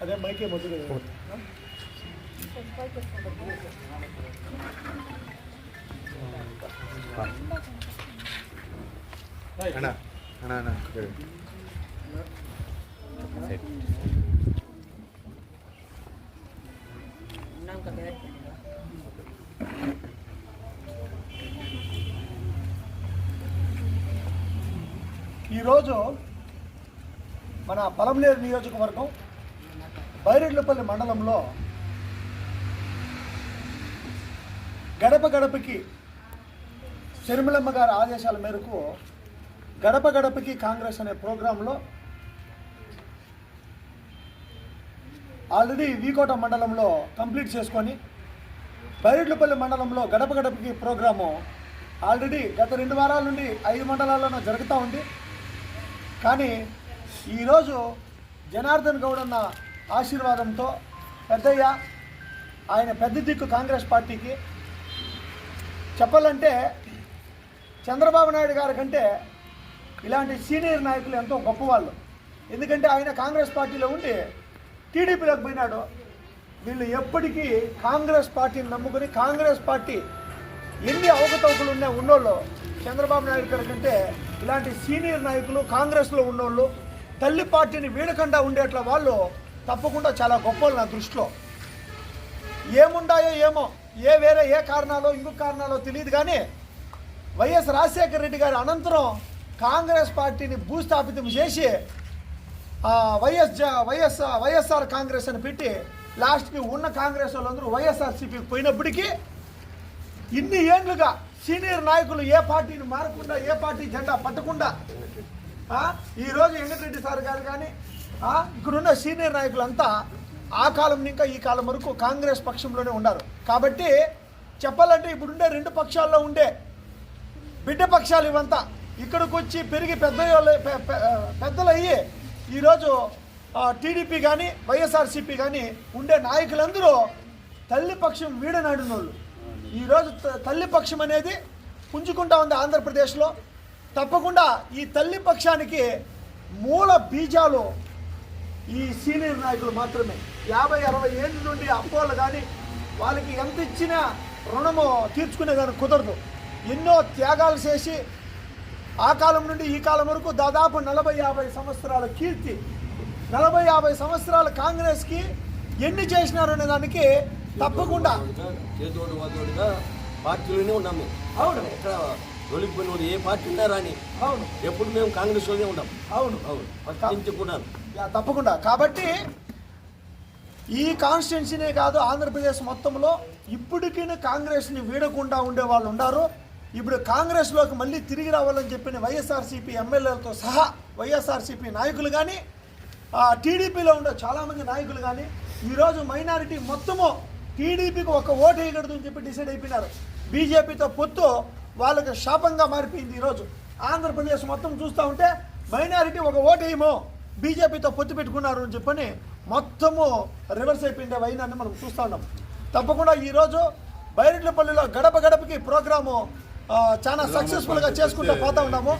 ಅದೇ ಮೈಕೆ ಮೊದಲು ಅಣ್ಣ ಅಣ್ಣ ಅಣ್ಣ ಸರಿ మన నియోజకవర్గం బైరెడ్లపల్లి మండలంలో గడప గడపకి శర్మిలమ్మ గారి ఆదేశాల మేరకు గడప గడపకి కాంగ్రెస్ అనే ప్రోగ్రాంలో ఆల్రెడీ వీకోట మండలంలో కంప్లీట్ చేసుకొని బైరెడ్లపల్లి మండలంలో గడప గడపకి ప్రోగ్రాము ఆల్రెడీ గత రెండు వారాల నుండి ఐదు మండలాల్లోనూ జరుగుతూ ఉంది. కానీ ఈరోజు జనార్దన్ గౌడ్ అన్న ఆశీర్వాదంతో పెద్దయ్య ఆయన పెద్ద దిక్కు కాంగ్రెస్ పార్టీకి. చెప్పాలంటే చంద్రబాబు నాయుడు గారి కంటే ఇలాంటి సీనియర్ నాయకులు ఎంతో గొప్పవాళ్ళు. ఎందుకంటే ఆయన కాంగ్రెస్ పార్టీలో ఉండి టీడీపీలోకి పోయినాడు. వీళ్ళు ఎప్పటికీ కాంగ్రెస్ పార్టీని నమ్ముకుని కాంగ్రెస్ పార్టీ ఎన్ని అవకతవకలు ఉన్నా ఉన్నోళ్ళు చంద్రబాబు నాయుడు గారి కంటే ఇలాంటి సీనియర్ నాయకులు కాంగ్రెస్లో ఉన్నోళ్ళు తల్లి పార్టీని వీడకుండా ఉండేట్ల వాళ్ళు తప్పకుండా చాలా గొప్పలు నా దృష్టిలో. ఏముండాయో ఏమో ఏ వేరే ఏ కారణాలో ఇంకొక కారణాలో తెలియదు కానీ వైఎస్ రాజశేఖర రెడ్డి గారి అనంతరం కాంగ్రెస్ పార్టీని భూస్థాపితం చేసి వైఎస్ జ- వైఎస్ వైఎస్ఆర్ కాంగ్రెస్ అని పెట్టి లాస్ట్కి ఉన్న కాంగ్రెస్ వాళ్ళందరూ వైఎస్ఆర్సీపీకి పోయినప్పటికీ ఇన్ని ఏండ్లుగా సీనియర్ నాయకులు ఏ పార్టీని మారకుండా ఏ పార్టీ జెండా పట్టకుండా ఈరోజు వెంకటరెడ్డి సార్ గారు కానీ ఇక్కడున్న సీనియర్ నాయకులంతా ఆ కాలం ఇంకా ఈ కాలం వరకు కాంగ్రెస్ పక్షంలోనే ఉన్నారు. కాబట్టి చెప్పాలంటే ఇప్పుడుండే రెండు పక్షాల్లో ఉండే బిడ్డ పక్షాలు ఇవంతా ఇక్కడికి వచ్చి పెరిగి పెద్ద పెద్దలు అయ్యి ఈరోజు టీడీపీ కానీ వైఎస్ఆర్సీపీ కానీ ఉండే నాయకులందరూ తల్లి పక్షం వీడనాడిన వాళ్ళు ఈరోజు తల్లి పక్షం అనేది పుంజుకుంటా ఉంది ఆంధ్రప్రదేశ్లో. తప్పకుండా ఈ తల్లి పక్షానికి మూల బీజాలు ఈ సీనియర్ నాయకులు మాత్రమే. యాభై అరవై ఏళ్ళ నుండి అప్పోళ్ళు కానీ వాళ్ళకి ఎంత ఇచ్చినా రుణము తీర్చుకునే దానికి కుదరదు. ఎన్నో త్యాగాలు చేసి ఆ కాలం నుండి ఈ కాలం వరకు దాదాపు నలభై యాభై సంవత్సరాల కీర్తి నలభై యాభై సంవత్సరాల కాంగ్రెస్కి ఎన్ని చేసినారు అనే దానికి తప్పకుండా పార్టీలోనే ఉన్నాం మేము అవును తొలిపోయిన ఏ పార్టీ ఉన్నా రాని అవును. ఎప్పుడు మేము కాంగ్రెస్లోనే ఉన్నాం అవును. అవును. ఫస్ట్ నుంచి కూడా యా, తప్పకుండా. కాబట్టి ఈ కాన్స్టిట్యున్సీనే కాదు ఆంధ్రప్రదేశ్ మొత్తంలో ఇప్పటికీ కాంగ్రెస్ని వీడకుండా ఉండే వాళ్ళు ఉన్నారు ఇప్పుడు కాంగ్రెస్లోకి మళ్ళీ తిరిగి రావాలని చెప్పిన వైఎస్ఆర్సీపీ ఎమ్మెల్యేలతో సహా వైఎస్ఆర్సీపీ నాయకులు కానీ టీడీపీలో ఉండే చాలామంది నాయకులు కానీ ఈరోజు మైనారిటీ మొత్తము టీడీపీకి ఒక ఓటు వేయకూడదు అని చెప్పి డిసైడ్ అయిపోయినారు. బీజేపీతో పొత్తు వాళ్ళకి శాపంగా మారిపోయింది ఈరోజు ఆంధ్రప్రదేశ్ మొత్తం చూస్తూ ఉంటే మైనారిటీ ఒక ఓటు వేయమో బీజేపీతో పొత్తు పెట్టుకున్నారు అని చెప్పని మొత్తము రివర్స్ అయిపోయింది వైనాన్ని మనం చూస్తూ ఉన్నాం. తప్పకుండా ఈరోజు బైరెడ్లపల్లిలో గడప గడపకి ప్రోగ్రాము చాలా సక్సెస్ఫుల్గా చేసుకుంటూ పోతా ఉన్నాము.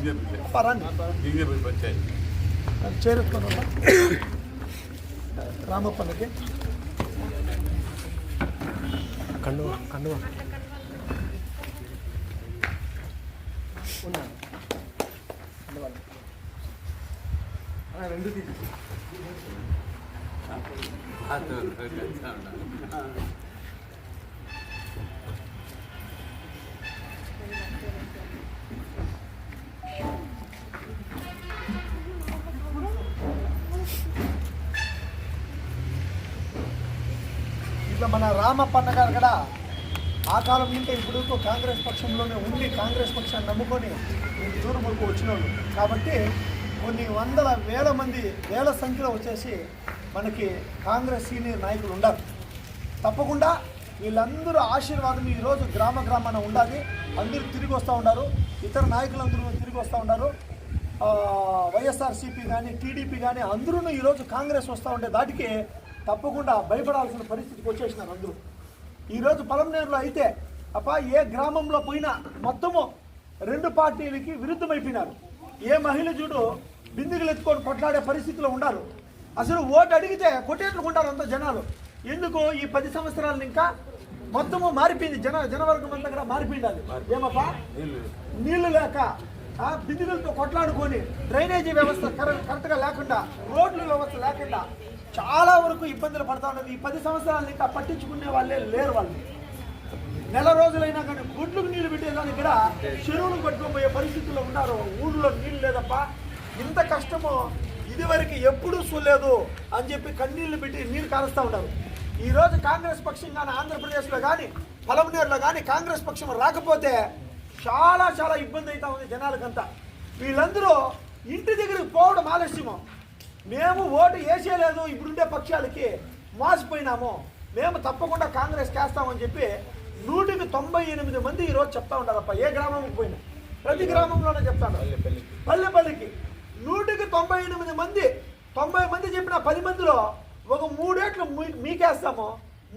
రండి. చేరుకున్నాం రామప్పన్నకి కండువా కండువా. ఉన్నాను రెండు ఇట్లా మన రామప్పన్న గారు కూడా ఆ కాలం నుండి ఇప్పుడు కాంగ్రెస్ పక్షంలోనే ఉండి కాంగ్రెస్ పక్షాన్ని నమ్ముకొని దూరం వరకు వచ్చిన కాబట్టి కొన్ని వందల వేల మంది వేల సంఖ్యలో వచ్చేసి మనకి కాంగ్రెస్ సీనియర్ నాయకులు ఉండాలి. తప్పకుండా వీళ్ళందరూ ఆశీర్వాదం ఈరోజు గ్రామ గ్రామాన ఉండాలి. అందరూ తిరిగి వస్తూ ఉన్నారు ఇతర నాయకులందరూ తిరిగి వస్తూ ఉన్నారు వైఎస్ఆర్సీపీ కానీ టీడీపీ కానీ అందరూ ఈరోజు కాంగ్రెస్ వస్తూ ఉండే దాటికి తప్పకుండా భయపడాల్సిన పరిస్థితికి వచ్చేసినారు అందరూ. ఈరోజు పొలంనేరులో అయితే అప్ప ఏ గ్రామంలో పోయినా మొత్తము రెండు పార్టీలకి విరుద్ధమైపోయినారు. ఏ మహిళ చూడు బిందుగులు ఎత్తుకొని కొట్లాడే పరిస్థితిలో ఉన్నారు. అసలు ఓటు అడిగితే కొట్టేట్లుకుంటారు అంత జనాలు. ఎందుకు? ఈ పది సంవత్సరాలు ఇంకా మొత్తము మారిపోయింది. జన జనవర్గం అంతా కూడా మారిపోయింది ఏమప్పా? నీళ్ళు లేక ఆ బిందులతో కొట్లాడుకొని డ్రైనేజీ వ్యవస్థ కరెక్ట్ కరెక్ట్గా లేకుండా రోడ్ల వ్యవస్థ లేకుండా చాలా వరకు ఇబ్బందులు పడతా ఉన్నది. ఈ పది సంవత్సరాలు ఇంకా పట్టించుకునే వాళ్ళే లేరు వాళ్ళు. నెల రోజులైనా కానీ గుడ్లకు నీళ్ళు పెట్టేదానికి కూడా చెరువులు పట్టుకుపోయే పరిస్థితుల్లో ఉన్నారు. ఊళ్ళో నీళ్ళు లేదప్ప. ఇంత కష్టము ఇదివరకు ఎప్పుడూ చూడలేదు అని చెప్పి కన్నీళ్ళు పెట్టి నీరు కారుస్తూ ఉంటారు ఈరోజు కాంగ్రెస్ పక్షం కానీ ఆంధ్రప్రదేశ్లో కానీ పలమనేరులో కానీ కాంగ్రెస్ పక్షం రాకపోతే చాలా చాలా ఇబ్బంది అవుతా ఉంది జనాలకంతా. వీళ్ళందరూ ఇంటి దగ్గరికి పోవడం ఆలస్యము. మేము ఓటు వేసేయలేదు ఇప్పుడుండే పక్షాలకి మోసపోయినాము. మేము తప్పకుండా కాంగ్రెస్ చేస్తామని చెప్పి నూటికి తొంభై ఎనిమిది మంది ఈరోజు చెప్తా ఉంటారప్ప. ఏ గ్రామంకి పోయినా? ప్రతి గ్రామంలోనే చెప్తాను పల్లె పల్లెకి. నూటికి తొంభై ఎనిమిది మంది తొంభై మంది చెప్పిన పది మందిలో ఒక మూడేట్లు మీకేస్తాము.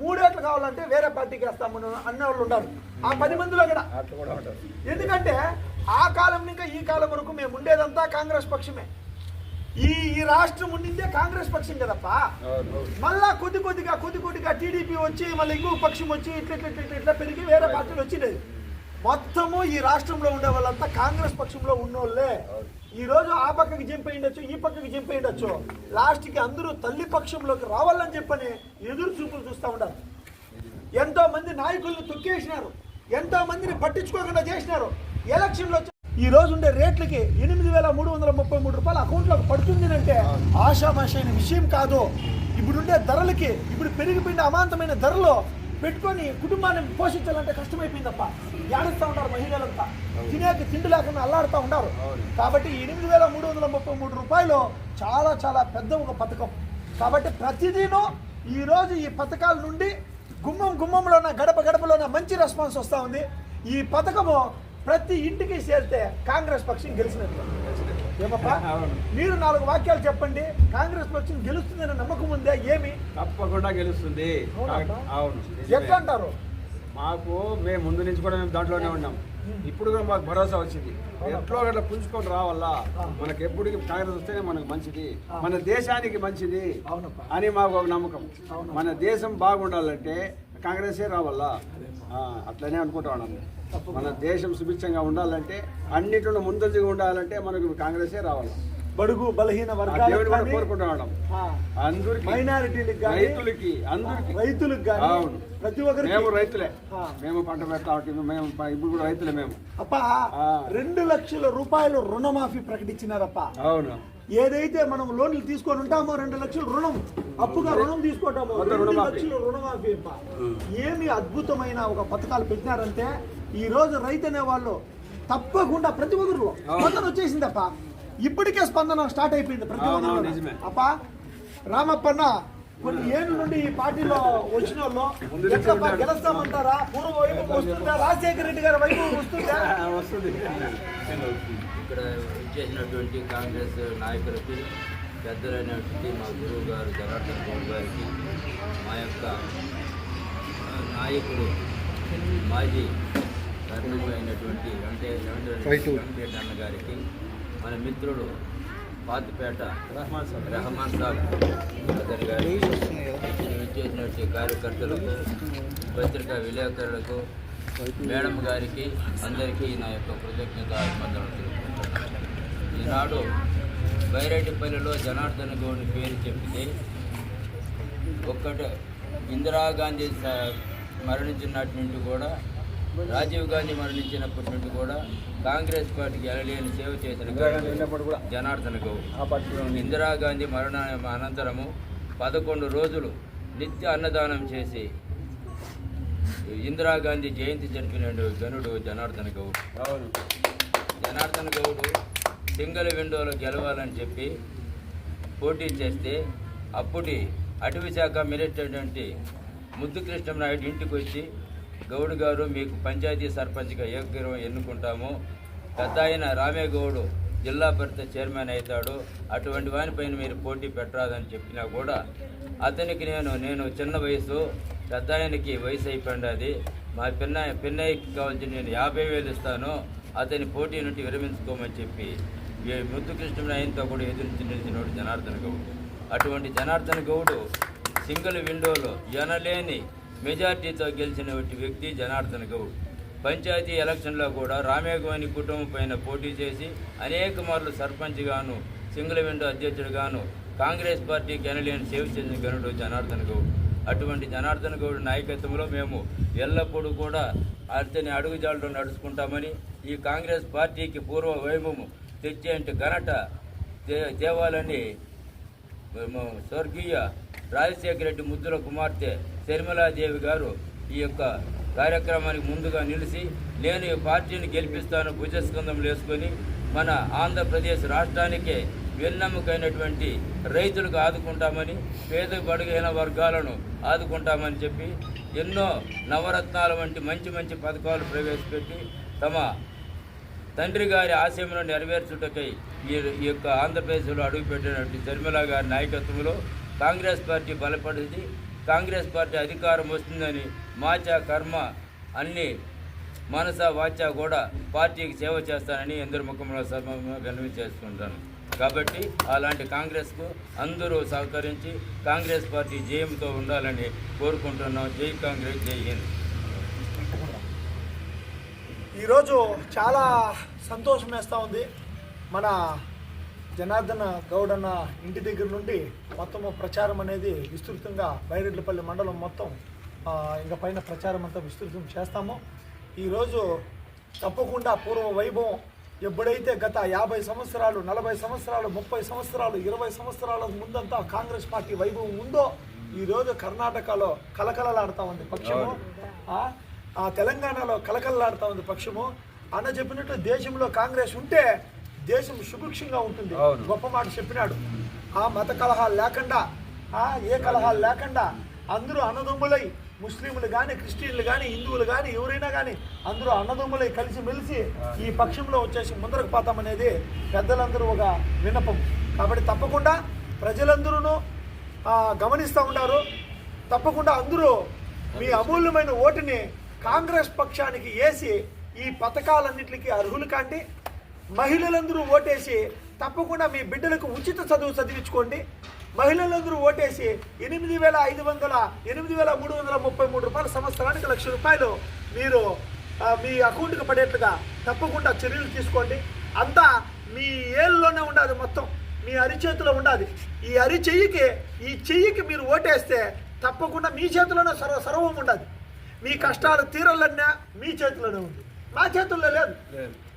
మూడేట్లు కావాలంటే వేరే పార్టీకి వేస్తాము అనే వాళ్ళు ఉన్నారు. ఆ పది మందిలో కూడా. ఎందుకంటే ఆ కాలం ఇంకా ఈ కాలం వరకు మేము ఉండేదంతా కాంగ్రెస్ పక్షమే. ఈ ఈ రాష్ట్రం ఉండిందే కాంగ్రెస్ పక్షం కదప్పా? మళ్ళా కొద్ది కొద్దిగా కొద్ది కొద్దిగా టీడీపీ వచ్చి మళ్ళీ ఇంకో పక్షం వచ్చి ఇట్లా ఇట్లా ఇట్లా ఇట్లా పెరిగి వేరే పార్టీలు వచ్చినది మొత్తము ఈ రాష్ట్రంలో ఉండే వాళ్ళంతా కాంగ్రెస్ పక్షంలో ఉన్నోళ్ళే. ఈ రోజు ఆ పక్కకి జంప్ అయ్యిండొచ్చు ఈ పక్కకి జంప్ అయ్యిండొచ్చు. లాస్ట్కి అందరూ తల్లి పక్షంలోకి రావాలని చెప్పని ఎదురు చూపులు చూస్తూ ఉంటారు ఎంతో మంది నాయకులను తొక్కేసినారు. ఎంతో మందిని పట్టించుకోకుండా చేసినారు. ఎలక్షన్లో ఈ రోజు ఉండే రేట్లకి ఎనిమిది వేల మూడు వందల ముప్పై మూడు రూపాయలు అకౌంట్లోకి పడుతుంది అంటే అయిన విషయం కాదు. ఇప్పుడుండే ధరలకి ఇప్పుడు పెరిగిపోయిన అమాంతమైన ధరలో పెట్టుకొని కుటుంబాన్ని పోషించాలంటే కష్టమైపోయిందప్ప. ఏడుస్తూ ఉంటారు మహిళలంతా. తినేకి తిండి లేకుండా అల్లాడుతూ ఉంటారు కాబట్టి ఎనిమిది వేల మూడు వందల ముప్పై మూడు రూపాయలు చాలా చాలా పెద్ద ఒక పథకం. కాబట్టి ప్రతిదీను ఈరోజు ఈ పథకాల నుండి గుమ్మం గుమ్మంలోన గడప గడపలోన మంచి రెస్పాన్స్ వస్తూ ఉంది. ఈ పథకము ప్రతి ఇంటికి చేరితే కాంగ్రెస్ పక్షం గెలిచినట్టు. ఏమప్పా? మీరు నాలుగు వాక్యాలు చెప్పండి కాంగ్రెస్ పక్షం గెలుస్తుందనే నమ్మకం ఉందే ఏమి? తప్పకుండా గెలుస్తుంది. అవునా? ఎట్లా. అంటారు? మాకు మేము ముందు నుంచి కూడా మేము దాంట్లోనే ఉన్నాం. ఇప్పుడు కూడా మాకు భరోసా వచ్చింది. ఎట్లో గట్లా పుంజుకొని రావాలా? మనకి ఎప్పటికి కాంగ్రెస్ వస్తేనే మనకు మంచిది. మన దేశానికి మంచిది అని మాకు ఒక నమ్మకం. మన దేశం బాగుండాలంటే కాంగ్రెసే రావాలా? అట్లనే అనుకుంటా మన దేశం సుభిక్షంగా ఉండాలంటే అన్నిట్లో ముందంజగా ఉండాలంటే మనకు కాంగ్రెసే రావాలి? బడుగు బలహీన కానీ, కోరుకుంటా అందరికి మైనారిటీలకు కానీ రైతులకి అందరికి. రైతులకు అవును. ప్రతి ఒక్కరికి. మేము రైతులే. మేము పంట పెడతా ఉంటాం మేము ఇప్పుడు కూడా రైతులే మేము. అప్ప. రెండు లక్షల రూపాయలు రుణమాఫీ ప్రకటించినారప్ప. అవును. ఏదైతే మనం లోన్లు తీసుకొని ఉంటామో రెండు లక్షలు రుణం అప్పుగా రుణం తీసుకుంటామో రెండు. లక్షలు రుణమాఫీ. ఏమి అద్భుతమైన ఒక పథకాలు పెట్టినారంటే ఈ రోజు రైతు అనే వాళ్ళు తప్పకుండా ప్రతి ఒక్కరు స్పందన వచ్చేసిందప్ప ఇప్పటికే స్పందన స్టార్ట్ అయిపోయింది ప్రతి ఒక్కరు. అప్ప రామప్పన్న కొన్ని ఏళ్ళు నుండి ఈ పార్టీలో వచ్చిన వాళ్ళు ఉన్నాడు. గెలుస్తామంటారా? పూర్వ వైపు వస్తుందా? రాజశేఖర రెడ్డి గారి వైపు వస్తుందా? వస్తుంది. ఇక్కడ ఇచ్చేసినటువంటి కాంగ్రెస్ నాయకులకి పెద్దలైనటువంటి మా గురువు గారు జనార్దన్ గౌడ్ గారికి మా యొక్క నాయకుడు మాజీ కర్నూలు అయినటువంటి వెంకటేశ్వర అన్న గారికి మన మిత్రుడు పాతిపేట రహమాన్ సాబ్. అతని గారికి ఇచ్చేసినటువంటి కార్యకర్తలకు పత్రికా విలేకరులకు మేడం గారికి అందరికీ నా యొక్క కృతజ్ఞత తెలుపుకుంటున్నాను. ఈనాడు బైరెడ్డిపల్లిలో జనార్దన్ గౌడ్ పేరు చెప్తే ఒక్కటే ఇందిరాగాంధీ స- మరణించినటి నుండి కూడా రాజీవ్ గాంధీ మరణించినప్పటి నుండి కూడా కాంగ్రెస్ పార్టీకి ఎలలేని సేవ చేసిన జనార్దన్ గౌడ్. ఇందిరాగాంధీ మరణ అనంతరము పదకొండు రోజులు నిత్య అన్నదానం చేసి ఇందిరాగాంధీ జయంతి జరిపిన గనుడు జనార్దన్ గౌడ్ జనార్దన్ గౌడ్ సింగల్ విండోలో గెలవాలని చెప్పి పోటీ చేస్తే అప్పటి అటవీ శాఖ మినిస్టర్ ముద్దు కృష్ణనాయుడు ఇంటికి వచ్చి గౌడ్ గారు మీకు పంచాయతీ సర్పంచ్గా యోగ్యం ఎన్నుకుంటాము. పెద్ద ఆయన రామేగౌడు జిల్లా పరిషత్ చైర్మన్ అవుతాడు. అటువంటి వానిపైన మీరు పోటీ పెట్టరాదని చెప్పినా కూడా అతనికి నేను నేను చిన్న వయసు పెద్ద ఆయనకి వయసు అయిపోయింది. మా పిన్న పిన్నయ్యకి కావాల్సి నేను యాభై వేలు ఇస్తాను. అతని పోటీ నుండి విరమించుకోమని చెప్పి ముద్దుకృష్ణుడు ఆయనతో కూడా ఎదురించి నిలిచినోడు జనార్దన్ గౌడ్. అటువంటి జనార్దన్ గౌడు సింగిల్ విండోలో ఎనలేని మెజార్టీతో గెలిచిన వ్యక్తి జనార్దన్ గౌడ్. పంచాయతీ ఎలక్షన్లో కూడా రామేగవాణి కుటుంబం పైన పోటీ చేసి అనేక మార్లు సర్పంచ్గాను సింగిల్ విండో అధ్యక్షుడుగాను కాంగ్రెస్ పార్టీ ఎనలేని సేవ చేసిన గనుడు జనార్దన్ గౌడ్. అటువంటి జనార్దన్ గౌడ్ నాయకత్వంలో మేము ఎల్లప్పుడూ కూడా అతని అడుగుజాడలో నడుచుకుంటామని ఈ కాంగ్రెస్ పార్టీకి పూర్వ వైభవము తెచ్చేంటి ఘనట దేవాలని స్వర్గీయ రాజశేఖర రెడ్డి ముద్దుల కుమార్తె శర్మిలాదేవి గారు ఈ యొక్క కార్యక్రమానికి ముందుగా నిలిచి నేను ఈ పార్టీని గెలిపిస్తాను భుజస్కంధం వేసుకొని మన ఆంధ్రప్రదేశ్ రాష్ట్రానికే వెన్నెముకైనటువంటి రైతులకు ఆదుకుంటామని పేద బడుగైన వర్గాలను ఆదుకుంటామని చెప్పి ఎన్నో నవరత్నాల వంటి మంచి మంచి పథకాలు ప్రవేశపెట్టి తమ తండ్రి గారి ఆశయంలో నెరవేర్చుటకై ఈ ఈ యొక్క ఆంధ్రప్రదేశ్లో అడుగుపెట్టినటువంటి శర్మిల గారి నాయకత్వంలో కాంగ్రెస్ పార్టీ బలపడింది. కాంగ్రెస్ పార్టీ అధికారం వస్తుందని మాచా కర్మ అన్ని మనస వాచ కూడా పార్టీకి సేవ చేస్తానని ఎందరు ముఖంలో విన్నవి చేసుకుంటాను. కాబట్టి అలాంటి కాంగ్రెస్కు అందరూ సహకరించి కాంగ్రెస్ పార్టీ జయంతో ఉండాలని కోరుకుంటున్నాం. జై కాంగ్రెస్ జై హింద్. ఈరోజు చాలా సంతోషం వేస్తూ ఉంది. మన జనార్దన గౌడ్ అన్న ఇంటి దగ్గర నుండి మొత్తము ప్రచారం అనేది విస్తృతంగా బైరెడ్లపల్లి మండలం మొత్తం ఇంకా పైన ప్రచారం అంతా విస్తృతం చేస్తాము. ఈరోజు తప్పకుండా పూర్వ వైభవం ఎప్పుడైతే గత యాభై సంవత్సరాలు నలభై సంవత్సరాలు ముప్పై సంవత్సరాలు ఇరవై సంవత్సరాల ముందంతా కాంగ్రెస్ పార్టీ వైభవం ఉందో ఈరోజు కర్ణాటకలో కలకలలాడుతూ ఉంది పక్షము. ఆ, ఆ తెలంగాణలో కలకలలాడుతూ ఉంది పక్షము. అన్న చెప్పినట్టు దేశంలో కాంగ్రెస్ ఉంటే దేశం సుభిక్షంగా ఉంటుంది. గొప్ప మాట చెప్పినాడు. ఆ మత కలహాలు లేకుండా ఆ ఏ కలహాలు లేకుండా అందరూ అన్నదమ్ములై ముస్లింలు కానీ క్రిస్టియన్లు కానీ హిందువులు కానీ ఎవరైనా కానీ అందరూ అన్నదమ్ములై కలిసి మెలిసి ఈ పక్షంలో వచ్చేసి ముందరకు పోతామనేది పెద్దలందరూ ఒక విన్నపం. కాబట్టి తప్పకుండా ప్రజలందరూ గమనిస్తూ ఉన్నారు. తప్పకుండా అందరూ మీ అమూల్యమైన ఓటుని కాంగ్రెస్ పక్షానికి వేసి ఈ పథకాలన్నింటికి అర్హులు కాండి. మహిళలందరూ ఓటేసి తప్పకుండా మీ బిడ్డలకు ఉచిత చదువు చదివించుకోండి. మహిళలందరూ ఓటేసి ఎనిమిది వేల ఐదు వందల ఎనిమిది వేల మూడు వందల ముప్పై మూడు రూపాయల సంవత్సరానికి లక్ష రూపాయలు మీరు మీ అకౌంట్కి పడేట్టుగా తప్పకుండా చర్యలు తీసుకోండి. అంతా మీ ఏళ్ళలోనే ఉండాలి మొత్తం. మీ అరిచేతిలో ఉండాలి. ఈ అరిచెయ్యికి ఈ చెయ్యికి మీరు ఓటేస్తే తప్పకుండా మీ చేతిలోనే సర్వ సర్వం ఉండదు మీ కష్టాలు తీరాలన్నా మీ చేతిలోనే ఉంది. మా చేతుల్లో లేదు.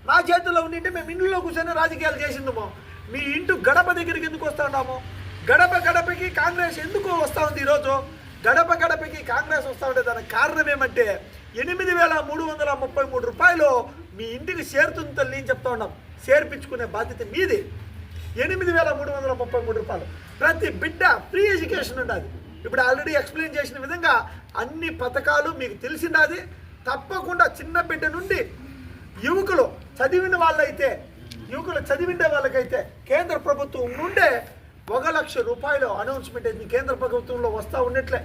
మా చేతుల్లో ఉండింటే మేము ఇంట్లో కూర్చొని రాజకీయాలు చేసిందమో మీ ఇంటి గడప దగ్గరికి ఎందుకు వస్తా ఉన్నాము గడప గడపకి కాంగ్రెస్ ఎందుకు వస్తూ ఉంది ఈరోజు? గడప గడపకి కాంగ్రెస్ వస్తూ ఉంటే దానికి కారణం ఏమంటే ఎనిమిది వేల మూడు వందల ముప్పై మూడు రూపాయలు మీ ఇంటికి చేరుతుంది తల్లి అని చెప్తా ఉన్నాం. చేర్పించుకునే బాధ్యత మీది. ఎనిమిది వేల మూడు వందల ముప్పై మూడు రూపాయలు. ప్రతి బిడ్డ ఫ్రీ ఎడ్యుకేషన్ ఉండాలి. ఇప్పుడు ఆల్రెడీ ఎక్స్ప్లెయిన్ చేసిన విధంగా అన్ని పథకాలు మీకు తెలిసినది తప్పకుండా చిన్న బిడ్డ నుండి యువకులు చదివిన వాళ్ళైతే యువకులు చదివిండే వాళ్ళకైతే కేంద్ర ప్రభుత్వం నుండే ఒక లక్ష రూపాయలు అనౌన్స్మెంట్ అయింది కేంద్ర ప్రభుత్వంలో వస్తూ ఉన్నట్లే?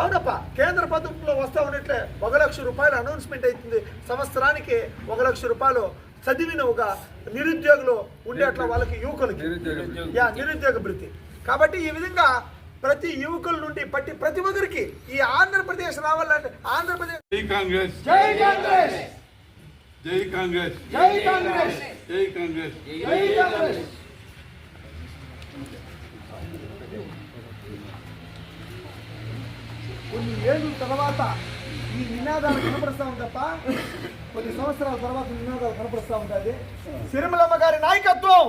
అవునప్ప కేంద్ర ప్రభుత్వంలో వస్తూ ఉన్నట్లే ఒక లక్ష రూపాయలు అనౌన్స్మెంట్ అవుతుంది. సంవత్సరానికి ఒక లక్ష రూపాయలు చదివిన ఒక నిరుద్యోగులు ఉండేట్ల వాళ్ళకి యువకులకి. యా నిరుద్యోగ భృతి కాబట్టి ఈ విధంగా ప్రతి యువకుల నుండి పట్టి ప్రతి ఒక్కరికి ఈ ఆంధ్రప్రదేశ్ రావాలంటే ఆంధ్రప్రదేశ్ జై కాంగ్రెస్. జై కాంగ్రెస్. జై కాంగ్రెస్ జై కాంగ్రెస్ జై కాంగ్రెస్ జై కాంగ్రెస్ కొన్ని ఏళ్ళ తర్వాత ఈ నినాదాలు కనపడుస్తూ ఉందప్ప కొన్ని సంవత్సరాల తర్వాత నినాదాలు కనపడుస్తూ ఉంటుంది సిరిమలమ్మ గారి నాయకత్వం!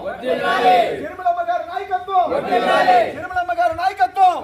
సిరిమలమ్మ గారి నాయకత్వం! సిరిమలమ్మ గారి నాయకత్వం!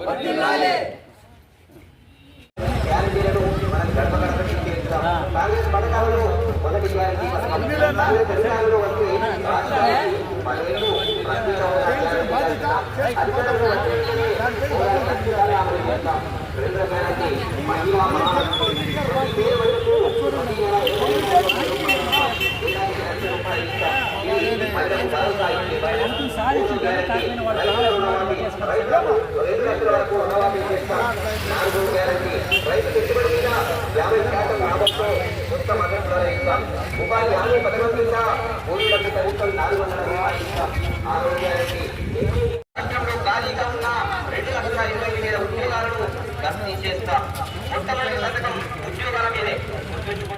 రైతు పెట్టుబడి మీద యాభై శాతం లాభంతో కొత్త మద్దతు ధర ఇస్తాం. ఉపాధి హామీ పథకం కింద మూడు లక్షల ప్రభుత్వం నాలుగు వందల రూపాయలు ఆరోగ్యానికి